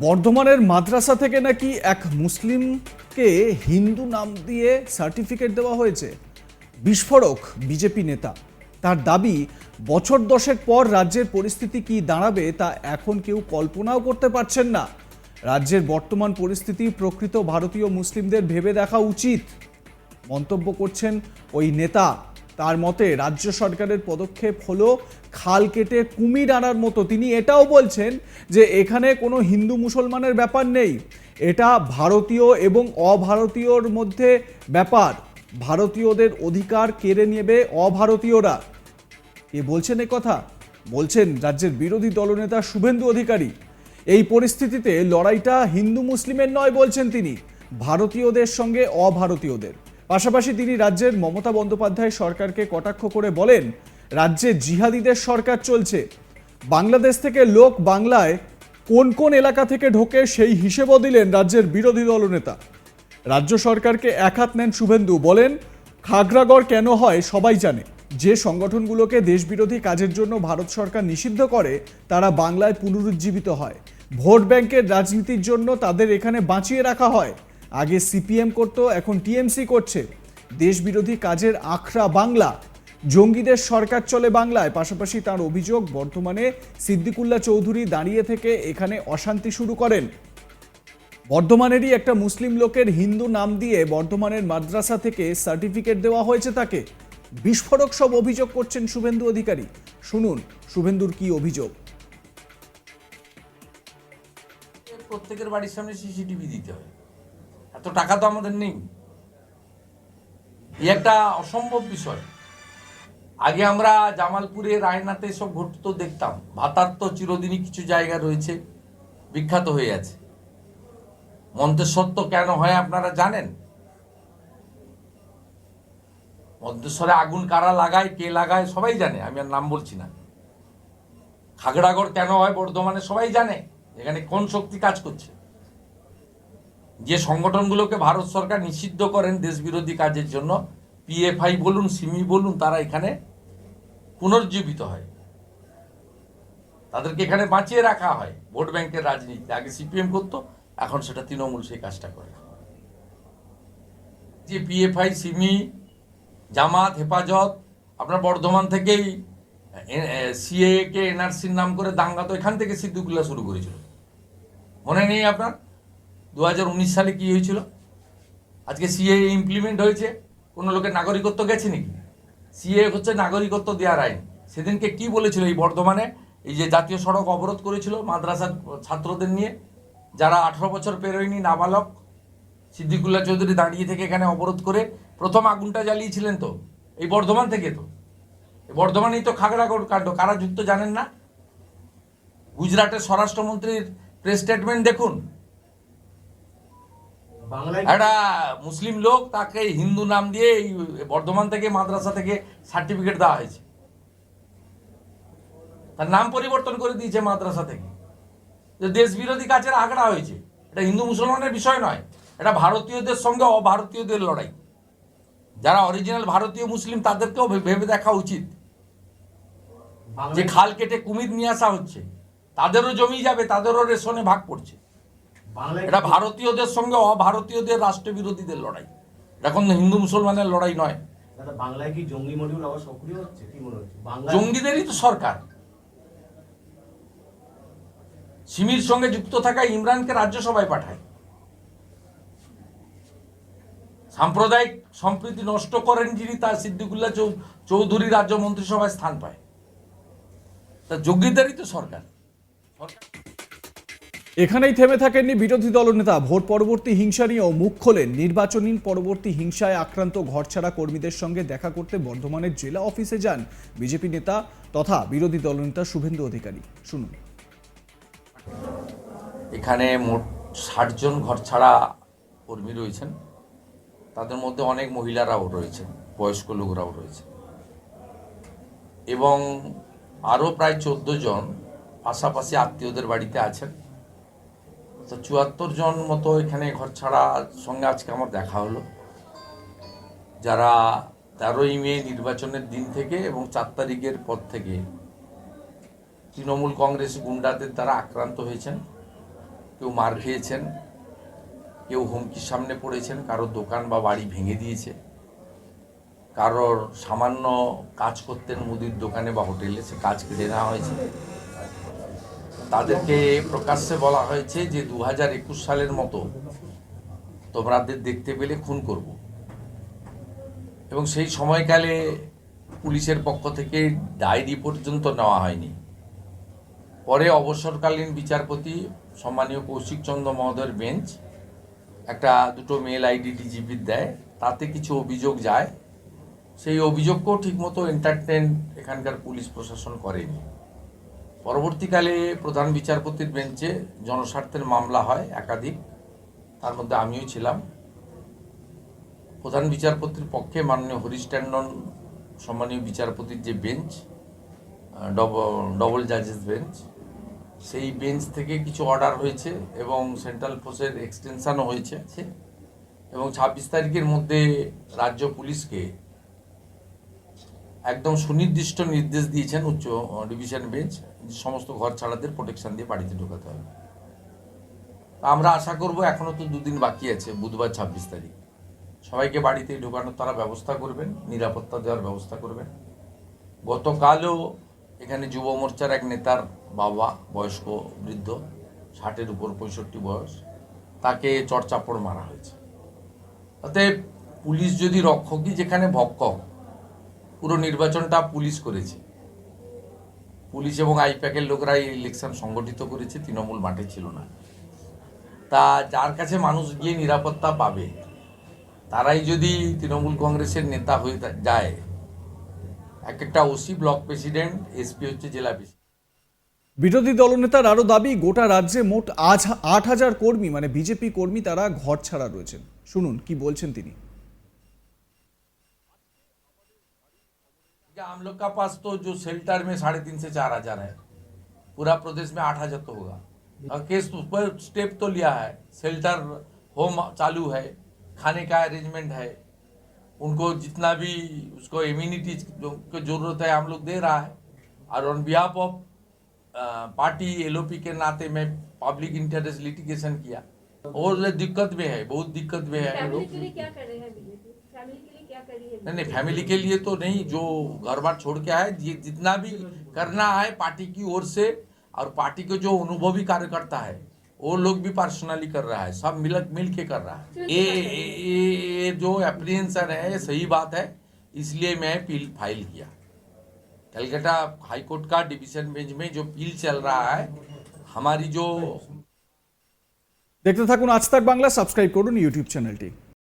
বর্ধমানের মাদ্রাসা থেকে নাকি এক মুসলিমকে হিন্দু নাম দিয়ে সার্টিফিকেট দেওয়া হয়েছে। বিস্ফোরক বিজেপি নেতা। তার দাবি, বছর দশেক পর রাজ্যের পরিস্থিতি কি দাঁড়াবে তা এখন কেউ কল্পনাও করতে পারছেন না। রাজ্যের বর্তমান পরিস্থিতি প্রকৃত ভারতীয় মুসলিমদের ভেবে দেখা উচিত। মন্তব্য করছেন ওই নেতা। তার মতে রাজ্য সরকারের পদক্ষেপ হলো খাল কেটে কুমির আনার মতো। তিনি এটাও বলছেন যে এখানে কোনো হিন্দু মুসলমানের ব্যাপার নেই। এটা ভারতীয় এবং অভারতীয়র মধ্যে ব্যাপার। ভারতীয়দের অধিকার কেড়ে নেবে অভারতীয়রা। কে বলছেন এ কথা? বলছেন রাজ্যের বিরোধী দলনেতা শুভেন্দু অধিকারী। এই পরিস্থিতিতে লড়াইটা হিন্দু মুসলিমের নয় বলছেন তিনি। ভারতীয়দের সঙ্গে অভারতীয়দের। পাশাপাশি তিনি রাজ্যের মমতা বন্দ্যোপাধ্যায় সরকারকে কটাক্ষ করে বলেন, রাজ্যে জিহাদিদের সরকার চলছে। বাংলাদেশ থেকে লোক বাংলায় কোন কোন এলাকা থেকে ঢোকে সেই হিসেবও দিলেন রাজ্যের বিরোধী দলনেতা। রাজ্য সরকারকে এক হাত নেন শুভেন্দু, বলেন, খাগড়াগড় কেন হয় সবাই জানে। যে সংগঠনগুলোকে দেশবিরোধী কাজের জন্য ভারত সরকার নিষিদ্ধ করে, তারা বাংলায় পুনরুজ্জীবিত হয়। ভোট ব্যাংকের রাজনীতির জন্য তাদের এখানে বাঁচিয়ে রাখা হয়। আগে সিপিএম করত, এখন টিএমসি করছে। দেশবিরোধী কাজের আখড়া বাংলা। জঙ্গিদের সরকার চলে বাংলায়, পাশাপাশি তার অভিযোগ, বর্তমানে সিদ্দিকুল্লা চৌধুরী দাঁড়িয়ে থেকে এখানে অশান্তি শুরু করেন। বর্ধমানেরই একটা মুসলিম লোকের হিন্দু নাম দিয়ে বর্ধমানের মাদ্রাসা থেকে সার্টিফিকেট দেওয়া হয়েছে তাকে। বিস্ফোরক সব অভিযোগ করছেন শুভেন্দু অধিকারী। শুনুন, শুভেন্দুর কি অভিযোগ? প্রত্যেকের বাড়ির সামনে সিসিটিভি দিতে হয়। এত টাকা তো আমাদের নেই। এই একটা অসম্ভব বিষয়। আগে আমরা জামালপুরে, রায়নাতে সব ঘটতো দেখতাম। ভাতার তো চিরদিনই কিছু জায়গা রয়েছে, বিখ্যাত হয়ে আছে। মন্তেশ্বর তো কেন হয় আপনারা জানেন? মন্তেশ্বরে আগুন কারা লাগায়, কে লাগায়, সবাই জানে, আমি আর নাম বলছি না। খাগড়াগড় কেন হয় বর্ধমানে সবাই জানে, এখানে কোন শক্তি কাজ করছে? যে সংগঠনগুলোকে ভারত সরকার নিষিদ্ধ করেন দেশবিরোধী কাজের জন্য পিএফআই বলুন সিমি বলুন, তারা এখানে পুনর্জীবিত হয়। তাদেরকে এখানে বাঁচিয়ে রাখা হয়, ভোট ব্যাংকের রাজনীতি। আগে সিপিএম করতো, এখন সেটা তৃণমূল সেই কাজটা করে। যে পিএফআই সিমি জামাত, হেফাজত, আপনার বর্ধমান থেকেই সিএ কে এনআরসির নাম করে দাঙ্গা, তো এখান থেকে সিদ্দিকুল্লাহ শুরু করেছিল। মনে নেই আপনার? দু হাজার উনিশ সালে কি হয়েছিল? আজকে সিএ ইমপ্লিমেন্ট হয়েছে। কোনো লোকের নাগরিকত্ব গেছে নাকি সিএ হচ্ছে নাগরিকত্ব দেওয়ার আইন। সেদিনকে কি বলেছিল এই বর্ধমানে? এই যে জাতীয় সড়ক অবরোধ করেছিল মাদ্রাসার ছাত্রদের নিয়ে। যারা আঠারো বছর পেরোয়নি, নাবালক সিদ্দিকুল্লাহ চৌধুরী দাঁড়িয়ে থেকে এখানে অবরোধ করে প্রথম আগুনটা জ্বালিয়েছিলেন তো? এই বর্ধমান থেকে তো? বর্ধমানেই তো খাগড়াগড় কাণ্ড। কারা যুক্ত জানেন না? গুজরাটের স্বরাষ্ট্রমন্ত্রীর প্রেস স্টেটমেন্ট দেখুন। একটা মুসলিম লোক তাকে হিন্দু নাম দিয়ে এই বর্ধমান থেকে মাদ্রাসা থেকে সার্টিফিকেট দেওয়া হয়েছে। তার নাম পরিবর্তন করে দিয়েছে মাদ্রাসা থেকে। যে দেশ বিরোধী কাজের আগড়া হয়েছে। এটা হিন্দু মুসলমানের বিষয় নয়। এটা ভারতীয়দের সঙ্গে অভারতীয়দের লড়াই। যারা অরিজিনাল ভারতীয় মুসলিম তাদেরকেও ভেবে দেখা উচিত। যে খাল কেটে কুমির নিয়ে আসা হচ্ছে। তাদেরও জমি যাবে তাদেরও রেশনে ভাগ পড়ছে। এটা ভারতীয়দের সঙ্গে অভারতীয়দের রাষ্ট্রবিরোধীদের লড়াই। এখন হিন্দু মুসলমানের লড়াই নয়। বাংলায় কি জঙ্গি মডিউল আবার সক্রিয় হচ্ছে? কি মনে হচ্ছে? জঙ্গিদেরই তো সরকার। সিমির সঙ্গে যুক্ত থাকা ইমরানকে রাজ্যসভায় পাঠায়। সাম্প্রদায়িক সম্প্রীতি নষ্ট করেন যিনি তার সিদ্দিকুল্লাহ চৌধুরী রাজ্য মন্ত্রিসভায় স্থান পায়। তা যোগ্যদেরই তো সরকার। এখানেই থেমে থাকেননি বিরোধী দলনেতা। ভোট পরবর্তী হিংসা নিয়েও মুখ খোলেন। নির্বাচনী পরবর্তী হিংসায় আক্রান্ত ঘরছাড়া কর্মীদের সঙ্গে দেখা করতে বর্ধমানের জেলা অফিসে যান বিজেপি নেতা তথা বিরোধী দলনেতা শুভেন্দু অধিকারী। শুনুন। এখানে মোট ষাট জন ঘর ছাড়া কর্মী রয়েছেন। তাদের মধ্যে অনেক মহিলারাও রয়েছেন, বয়স্ক লোকরাও রয়েছে এবং আরও প্রায় চোদ্দ জন পাশাপাশি আত্মীয়দের বাড়িতে আছেন। তো চুয়াত্তর জন মতো এখানে ঘর ছাড়ার সঙ্গে আজকে আমার দেখা হলো। যারা তেরোই মে নির্বাচনের দিন থেকে এবং চার তারিখের পর থেকে তৃণমূল কংগ্রেস গুন্ডাদের দ্বারা আক্রান্ত হয়েছেন, কেউ মার খেয়েছেন, কেউ হুমকির সামনে পড়েছেন, কারোর দোকান বা বাড়ি ভেঙে দিয়েছে, কারোর সামান্য কাজ করতেন মুদির দোকানে বা হোটেলে সে কাজ কেড়ে নেওয়া হয়েছে। তাদেরকে প্রকাশ্যে বলা হয়েছে যে দু হাজার একুশ সালের মতো তোমরাদের দেখতে পেলে খুন করব। এবং সেই সময়কালে পুলিশের পক্ষ থেকে ডায়েরি পর্যন্ত নেওয়া হয়নি। পরে অবসরকালীন বিচারপতি সম্মানীয় কৌশিক চন্দ্র মহোদয়ের বেঞ্চ একটা দুটো মেল আইডি ডিজিপির দেয়, তাতে কিছু অভিযোগ যায়। সেই অভিযোগকেও ঠিকমতো এন্টারটেন এখানকার পুলিশ প্রশাসন করেনি। পরবর্তীকালে প্রধান বিচারপতির বেঞ্চে জনস্বার্থের মামলা হয় একাধিক। তার মধ্যে আমিও ছিলাম। প্রধান বিচারপতির পক্ষে মাননীয় হরিশ ট্যান্ডন, সম্মানীয় বিচারপতির যে বেঞ্চ ডবল জাজেস বেঞ্চ, সেই বেঞ্চ থেকে কিছু অর্ডার হয়েছে এবং সেন্ট্রাল ফোর্সের এক্সটেনশানও হয়েছে। এবং ছাব্বিশ তারিখের মধ্যে রাজ্য পুলিশকে একদম সুনির্দিষ্ট নির্দেশ দিয়েছেন উচ্চ ডিভিশন বেঞ্চ যে সমস্ত ঘর ছাড়াদের প্রোটেকশন দিয়ে বাড়িতে ঢোকাতে হবে। আমরা আশা করব এখনও তো দুদিন বাকি আছে, বুধবার ছাব্বিশ তারিখ। সবাইকে বাড়িতে ঢোকানোর তারা ব্যবস্থা করবেন, নিরাপত্তা দেওয়ার ব্যবস্থা করবেন। গতকালও এখানে যুব মোর্চার এক নেতার বাবা, বয়স্ক বৃদ্ধ, ষাটের উপর পঁয়ষট্টি বয়স, তাকে চড়চাপড় মারা হয়েছে। অতএব পুলিশ যদি রক্ষকই যেখানে ভক্ষক পুরো নির্বাচনটা পুলিশ করেছে। পুলিশ এবং আইপ্যাকের লোকরা এই ইলেকশন সংগঠিত করেছে, তৃণমূল মাঠে ছিল না। তা যার কাছে মানুষ গিয়ে নিরাপত্তা পাবে, তারাই যদি তৃণমূল কংগ্রেসের নেতা হয়ে যায়। এক একটা ওসি, ব্লক প্রেসিডেন্ট, এসপি হচ্ছে জেলা প্রেসিডেন্ট। বিরোধী দলনেতার আরও দাবি, গোটা রাজ্যে মোট আজ আট হাজার কর্মী মানে বিজেপি কর্মী তারা ঘর ছাড়া রয়েছেন। শুনুন, কি বলছেন তিনি। क्या हम लोग का पास तो जो शेल्टर में साढ़े तीन से चार हज़ार है। पूरा प्रदेश में आठ हज़ार तो होगा। और केस पर स्टेप तो लिया है। शेल्टर होम चालू है। खाने का अरेंजमेंट है। उनको जितना भी उसको इम्यूनिटी की ज़रूरत है, हम लोग दे रहा है। और on behalf of party LOP के नाते में पब्लिक इंटरेस्ट लिटिगेशन किया। और दिक्कत में है, बहुत दिक्कत में है। फैमिली के लिए क्या कर रहे हैं बीजेपी फैमिली के लिए क्या करी है नहीं नहीं फैमिली के लिए तो नहीं जो घर बार छोड़ के आए ये जितना भी करना है पार्टी की ओर से और पार्टी के जो अनुभवी कार्यकर्ता है वो लोग भी पर्सनली कर रहा है सब मिल मिल के कर रहा है ये ये- ये जो एप्रीहेंशन है ये सही बात है इसलिए मैं पील फाइल किया कलकत्ता हाईकोर्ट का डिवीजन बेंच में जो पील चल रहा है हमारी जो দেখতে থাকুন আজ তাক বাংলা সাবস্ক্রাইব করুন ইউটিউব চ্যানেলটি